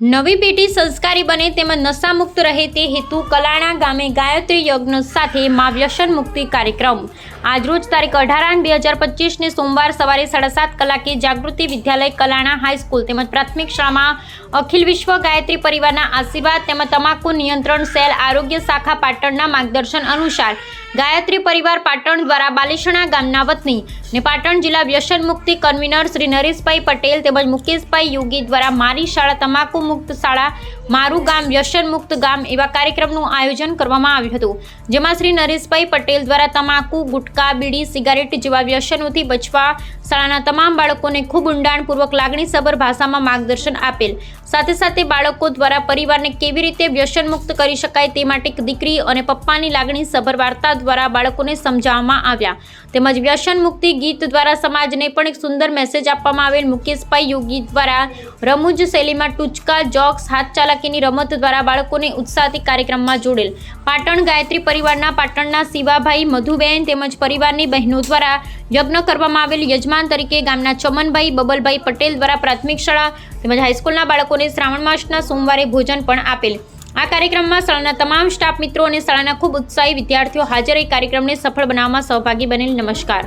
નવી પેઢી સંસ્કારી બને તેમજ નશામુક્ત રહે તે હેતુ કલાણા ગામે ગાયત્રી યજ્ઞ સાથે મા વ્યસન મુક્તિ કાર્યક્રમ. આજરોજ તારીખ અઢાર આઠ બે હજાર પચીસને સોમવાર સવારે સાડા સાત કલાકે જાગૃતિ વિદ્યાલય કલાણા હાઈસ્કૂલ તેમજ પ્રાથમિક શાળામાં અખિલ વિશ્વ ગાયત્રી પરિવારના આશીર્વાદ તેમજ તમાકુ નિયંત્રણ સેલ આરોગ્ય શાખા પાટણના માર્ગદર્શન અનુસાર ગાયત્રી પરિવાર પાટણ દ્વારા બાલેશણા ગામના વતની ને પાટણ જિલ્લા વ્યસન મુક્તિ કન્વીનર શ્રી નરેશભાઈ પટેલ તેમજ મુકેશભાઈ યોગી દ્વારા મારી શાળા તમાકુ મુક્ત શાળા મારું ગામ વ્યસન મુક્ત ગામ એવા કાર્યક્રમનું આયોજન કરવામાં આવ્યું હતું, જેમાં શ્રી નરેશભાઈ પટેલ દ્વારા તમાકુ, ગુટકા, બીડી, સિગારેટ જેવા વ્યસનોથી બચવા શાળાના તમામ બાળકોને ખૂબ ઊંડાણપૂર્વક લાગણીસભર ભાષામાં માર્ગદર્શન આપેલ. સાથે સાથે બાળકો દ્વારા પરિવારને કેવી રીતે વ્યસન મુક્ત કરી શકાય તે માટે દીકરી અને પપ્પાની લાગણી સભર વાર્તા દ્વારા બાળકોને સમજાવવામાં આવ્યા. તેમજ વ્યસન મુક્તિ ગીત દ્વારા સમાજને પણ એક સુંદર મેસેજ આપવામાં આવેલ મુકેશભાઈ યોગી દ્વારા રમૂજ શૈલીમાં ટૂચકા, જોક્સ હાથ ચાલાકીની રમત દ્વારા બાળકોને ઉત્સાહથી કાર્યક્રમમાં જોડેલ. પાટણ ગાયત્રી પરિવારના પાટણના શિવાભાઈ મધુબેન તેમજ પરિવારની બહેનો દ્વારા યજ્ઞ કરવામાં આવેલ યજમાન તરીકે ગામના ચમનભાઈ બબલભાઈ પટેલ દ્વારા પ્રાથમિક શાળા તેમજ હાઈસ્કૂલના બાળકોને શ્રાવણ માસના સોમવારે ભોજન પણ આપેલ. આ કાર્યક્રમમાં શાળાના તમામ સ્ટાફ મિત્રો અને શાળાના ખૂબ ઉત્સાહી વિદ્યાર્થીઓ હાજર એ કાર્યક્રમને સફળ બનાવવામાં સહભાગી બનેલ. નમસ્કાર.